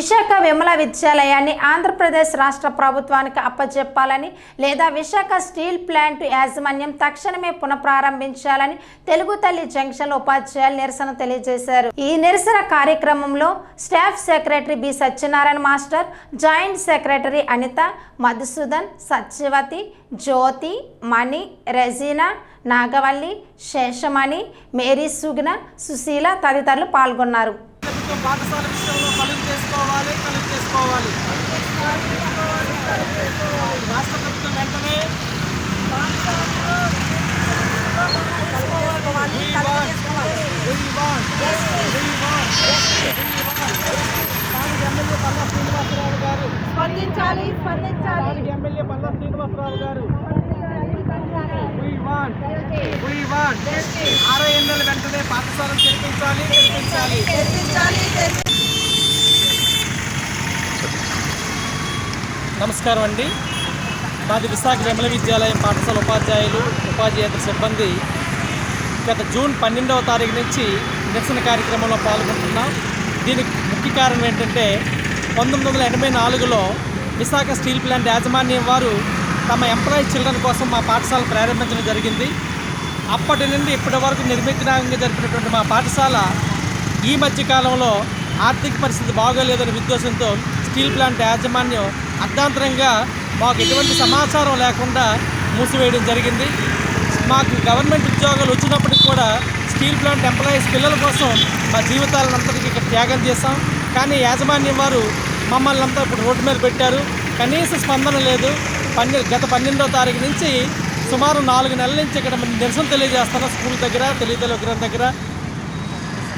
విశాఖ విమల విద్యాలయాన్ని ఆంధ్రప్రదేశ్ రాష్ట్ర ప్రభుత్వానికి అప్పచెప్పాలని లేదా విశాఖ స్టీల్ ప్లాంట్ యాజమాన్యం తక్షణమే పునఃప్రారంభించాలని తెలుగు తల్లి జంక్షన్ ఉపాధ్యాయులు నిరసన తెలియజేశారు. ఈ నిరసన కార్యక్రమంలో staff secretary B Satyanarayana master joint secretary Anitha Madhusudan Satyavathi Jyothi Mani Regina Nagavalli Seshamani Mary Sugna Susheela తదితరులు పాల్గొన్నారు. పాఠశాల విషయంలో చేసుకోవాలి కలుగు చేసుకోవాలి. రాష్ట్ర ప్రభుత్వం వెంటనే స్పందించాలి స్పందించాలి. ఎమ్మెల్యే పల్లా శ్రీనివాసరావు గారు. ఆర్ఐఎన్ఎల్ వెంటనే పాఠశాలను తెరిపించాలి తెరిపించాలి. తెప్పించాలి నమస్కారం అండి. మాది విశాఖ విమల విద్యాలయం పాఠశాల ఉపాధ్యాయులు ఉపాధ్యాయుల సిబ్బంది. గత జూన్ పన్నెండవ తారీఖు నుంచి నిరసన కార్యక్రమంలో పాల్గొంటున్నాం. దీనికి ముఖ్య కారణం ఏంటంటే పంతొమ్మిది వందల ఎనభై నాలుగులో విశాఖ స్టీల్ ప్లాంట్ యాజమాన్యం వారు తమ ఎంప్లాయీ చిల్డ్రన్ కోసం మా పాఠశాల ప్రారంభించడం జరిగింది. అప్పటి నుండి ఇప్పటి వరకు నిర్విఘ్నంగా జరిపినటువంటి మా పాఠశాల ఈ మధ్య కాలంలో ఆర్థిక పరిస్థితి బాగోలేదనే ఉద్దేశంతో స్టీల్ ప్లాంట్ యాజమాన్యం అర్ధాంతరంగా మాకు ఎటువంటి సమాచారం లేకుండా మూసివేయడం జరిగింది. మాకు గవర్నమెంట్ ఉద్యోగాలు వచ్చినప్పటికి కూడా స్టీల్ ప్లాంట్ ఎంప్లాయీస్ పిల్లల కోసం మా జీవితాలను అంతటికీ ఇక్కడ త్యాగం చేశాం. కానీ యాజమాన్యం వారు మమ్మల్ని అంతా ఇప్పుడు రోడ్డు మీద పెట్టారు. కనీస స్పందన లేదు. పన్నె గత పన్నెండో తారీఖు నుంచి సుమారు నాలుగు నెలల నుంచి ఇక్కడ మేము నిరసన తెలియజేస్తున్నాం స్కూల్ దగ్గర తెలియతల విగ్రహం దగ్గర.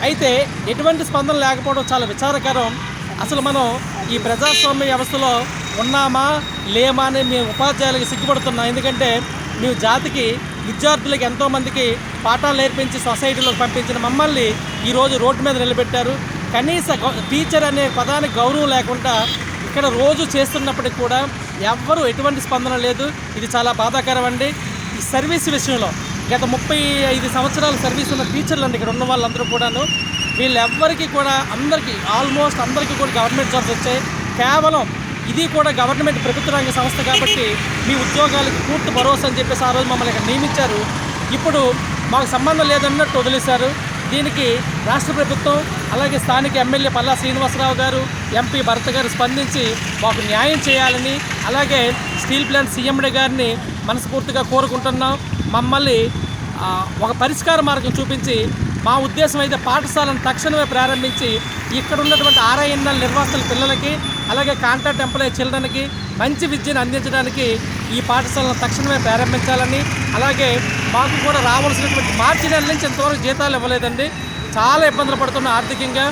అయితే ఎటువంటి స్పందన లేకపోవడం చాలా విచారకరం. అసలు మనం ఈ ప్రజాస్వామ్య వ్యవస్థలో ఉన్నామా లేమా అని మేము ఉపాధ్యాయులకు సిగ్గుపడుతున్నాం. ఎందుకంటే మేము జాతికి విద్యార్థులకు ఎంతోమందికి పాఠాలు నేర్పించి సొసైటీలోకి పంపించిన మమ్మల్ని ఈరోజు రోడ్డు మీద నిలబెట్టారు. కనీస గౌ- టీచర్ అనే పదానికి గౌరవం లేకుండా ఇక్కడ రోజు చేస్తున్నప్పటికి కూడా ఎవ్వరూ ఎటువంటి స్పందన లేదు. ఇది చాలా బాధాకరం అండి. ఈ సర్వీస్ విషయంలో గత ముప్పై ఐదు సంవత్సరాల సర్వీస్ ఉన్న టీచర్లు అండి ఇక్కడ ఉన్న వాళ్ళందరూ కూడాను. వీళ్ళెవ్వరికీ కూడా అందరికీ ఆల్మోస్ట్ అందరికీ కూడా గవర్నమెంట్ జాబ్స్ వచ్చాయి. కేవలం ఇది కూడా గవర్నమెంట్ ప్రభుత్వ రంగ సంస్థ కాబట్టి మీ ఉద్యోగాలకు పూర్తి భరోసా అని చెప్పేసి ఆ రోజు మమ్మల్ని ఇక్కడ నియమించారు. ఇప్పుడు మాకు సంబంధం లేదన్నట్టు వదిలేశారు. దీనికి రాష్ట్ర ప్రభుత్వం అలాగే స్థానిక ఎమ్మెల్యే పల్లా శ్రీనివాసరావు గారు ఎంపీ భరత్ గారు స్పందించి మాకు న్యాయం చేయాలని అలాగే స్టీల్ ప్లాంట్ సీఎండి గారిని మనస్ఫూర్తిగా కోరుకుంటున్నాం. మమ్మల్ని ఒక పరిష్కార మార్గం చూపించి మా ఉద్దేశం అయితే పాఠశాలను తక్షణమే ప్రారంభించి ఇక్కడ ఉన్నటువంటి ఆర్ఐఎన్ఎల్ నిర్వాసితుల పిల్లలకి అలాగే కాంట్రాక్ట్ ఎంప్లాయీ చిల్డ్రన్కి మంచి విద్యను అందించడానికి ఈ పాఠశాలను తక్షణమే ప్రారంభించాలని అలాగే మాకు కూడా రావాల్సినటువంటి మార్చి నెల నుంచి ఇంతవరకు జీతాలు ఇవ్వలేదండి. చాలా ఇబ్బందులు పడుతున్నాం ఆర్థికంగా.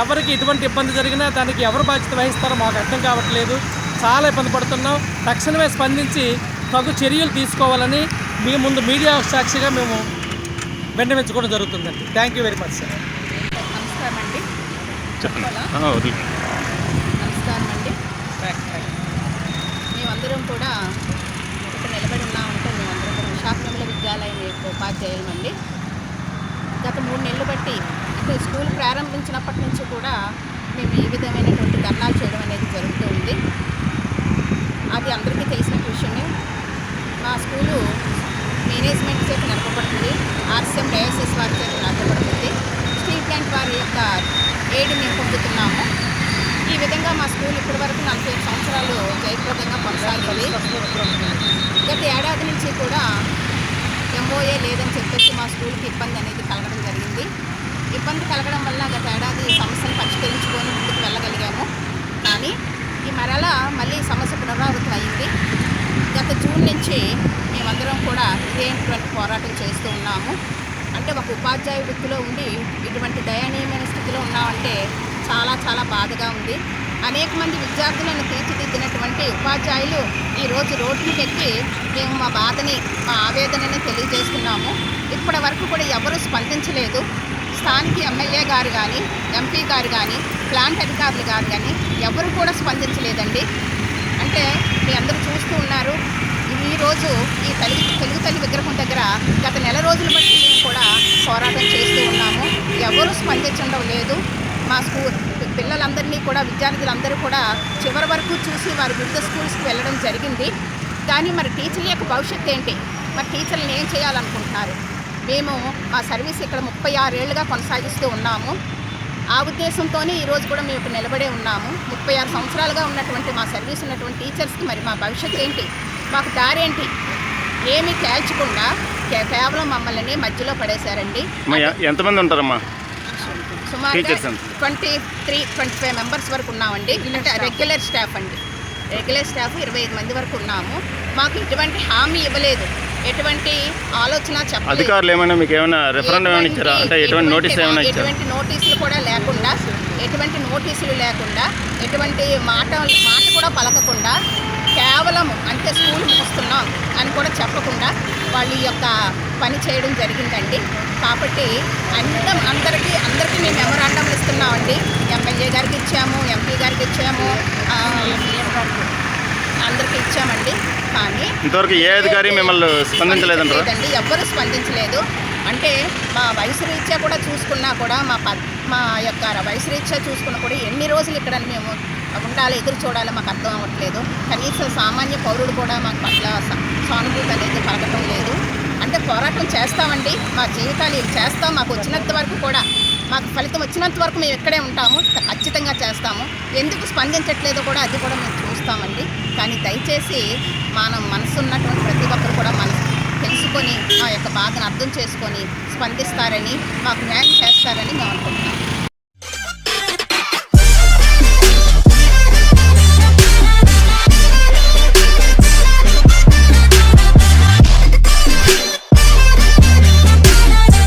ఎవరికి ఎటువంటి ఇబ్బంది జరిగినా దానికి ఎవరు బాధ్యత వహిస్తారో మాకు అర్థం కావట్లేదు. చాలా ఇబ్బంది పడుతున్నాం. తక్షణమే స్పందించి తగు చర్యలు తీసుకోవాలని మీ ముందు మీడియా సాక్షిగా మేము విన్నవించుకోవడం జరుగుతుందండి. Thank you very much sir నమస్కారం అండి. నమస్కారం అండి. మేమందరం కూడా ఇక్కడ నిలబడి ఉన్నామంటే మేమందరం కూడా విశాఖపట్నంలో విద్యాలయం యొక్క ఉపాధ్యాయులం అండి. గత మూడు నెలలు బట్టి అంటే స్కూల్ ప్రారంభించినప్పటి నుంచి కూడా మేము ఈ విధమైనటువంటి ధర్నాలు చేయడం అనేది జరుగుతూ ఉంది. అది అందరికీ తెలిసిన విషయమే. మా స్కూలు మేనేజ్మెంట్ చేత నడపబడుతుంది. ఆర్సీఎం డయాసిస్ వారి చేత నడపబడుతుంది. స్టీల్ ప్లాంట్ వారి యొక్క ఎయిడ్ మేము పొందుతున్నాము. ఈ విధంగా మా స్కూల్ ఇప్పటి వరకు నలభై సంవత్సరాలు జయప్రదంగా కొనసాగింది. గత ఏడాది నుంచి కూడా ఎంఓఏ లేదని చెప్పేసి మా స్కూల్కి ఇబ్బంది అనేది కలగడం జరిగింది. ఇబ్బంది కలగడం వల్ల గత ఏడాది సమస్యను పరిష్కరించుకొని ముందుకు వెళ్ళగలిగాము. కానీ ఈ మరల మళ్ళీ సమస్య పునరావృతం అయింది గత జూన్ నుంచి మేమందరం కూడా ఇదేటువంటి పోరాటం చేస్తూ ఉన్నాము. అంటే ఒక ఉపాధ్యాయ వృత్తిలో ఉండి ఇటువంటి దయనీయమైన స్థితిలో ఉన్నామంటే చాలా చాలా బాధగా ఉంది. అనేక మంది విద్యార్థులను తీర్చిదిద్దినటువంటి ఉపాధ్యాయులు ఈరోజు రోడ్డుకి ఎక్కి మేము మా బాధని మా ఆవేదనని తెలియజేస్తున్నాము. ఇప్పటి వరకు కూడా ఎవరు స్పందించలేదు. స్థానిక ఎమ్మెల్యే గారు కానీ ఎంపీ గారు కానీ ప్లాంట్ అధికారులు గారు కానీ ఎవరు కూడా స్పందించలేదండి. అంటే మీ అందరూ చూస్తూ ఉన్నారు. ఈరోజు ఈ తల్లి తెలుగు తల్లి విగ్రహం దగ్గర గత నెల రోజుల బట్టి మేము కూడా పోరాటం చేస్తూ ఉన్నాము. ఎవరూ స్పందించడం లేదు. మా స్కూల్ పిల్లలందరినీ కూడా విద్యార్థులందరూ కూడా చివరి వరకు చూసి వారు వివిధ స్కూల్స్కి వెళ్ళడం జరిగింది. కానీ మరి టీచర్ల యొక్క భవిష్యత్తు ఏంటి? మరి టీచర్లను ఏం చేయాలనుకుంటున్నారు? మేము మా సర్వీస్ ఇక్కడ ముప్పై ఆరేళ్ళుగా కొనసాగిస్తూ ఉన్నాము. ఆ ఉద్దేశంతోనే ఈరోజు కూడా మేము ఇక్కడ నిలబడే ఉన్నాము. ముప్పై ఆరు సంవత్సరాలుగా ఉన్నటువంటి మా సర్వీస్ ఉన్నటువంటి టీచర్స్కి మరి మా భవిష్యత్తు ఏంటి? మాకు దారేంటి? ఏమీ తేల్చకుండా కేవలం మమ్మల్ని మధ్యలో పడేశారండి. ఎంతమంది ఉంటారమ్మా? సుమారుగా? Twenty three twenty five members వరకు ఉన్నామండి. అంటే రెగ్యులర్ స్టాఫ్ అండి. రెగ్యులర్ స్టాఫ్ ఇరవై ఐదు మంది వరకు ఉన్నాము. మాకు ఎటువంటి హామీ ఇవ్వలేదు. ఎటువంటి ఆలోచన చెప్పలేదు. అధికారులు ఏమైనా మీకు ఏమైనా రెఫరెండం ఏమైనా ఇచ్చారా? అంటే ఎటువంటి నోటీస్ ఏమైనా ఇచ్చారా? ఎటువంటి నోటీసులు కూడా లేకుండా ఎటువంటి నోటీసులు లేకుండా ఎటువంటి మాట మాట కూడా పలకకుండా అంటే స్కూల్ మూస్తున్నాం అని కూడా చెప్పకుండా వాళ్ళు ఈ యొక్క పని చేయడం జరిగిందండి. కాబట్టి అందరం అందరికీ అందరికీ మేము మెమరాండం ఇస్తున్నామండి. ఎమ్మెల్యే గారికి ఇచ్చాము ఎంపీ గారికి ఇచ్చాము అందరికీ ఇచ్చామండి. కానీ ఇంతవరకు ఏ అధికారి మిమ్మల్ని స్పందించలేదంటారా? లేదండి ఎవ్వరూ స్పందించలేదు. అంటే మా వయసు రీత్యా కూడా చూసుకున్నా కూడా మా మా యొక్క వయసు రీత్యా చూసుకున్నా కూడా ఎన్ని రోజులు ఇక్కడ మేము ఉండాలి ఎదురు చూడాలి మాకు అర్థం అవ్వట్లేదు. కనీసం సామాన్య పౌరుడు కూడా మాకు పట్ల స- సానుభూతి అనేది కలగటం లేదు. అంటే పోరాటం చేస్తామండి మా జీవితాలు ఇవి చేస్తాం మాకు వచ్చినంత వరకు కూడా మాకు ఫలితం వచ్చినంత వరకు మేము ఇక్కడే ఉంటాము ఖచ్చితంగా చేస్తాము. ఎందుకు స్పందించట్లేదో కూడా అది కూడా మేము చూస్తామండి. కానీ దయచేసి మనం మనసు ఉన్నటువంటి ప్రతి ఒక్కరు కూడా మనసు తెలుసుకొని మా యొక్క బాధను అర్థం చేసుకొని స్పందిస్తారని మాకు న్యాయం చేస్తారని మేము అనుకుంటున్నాం.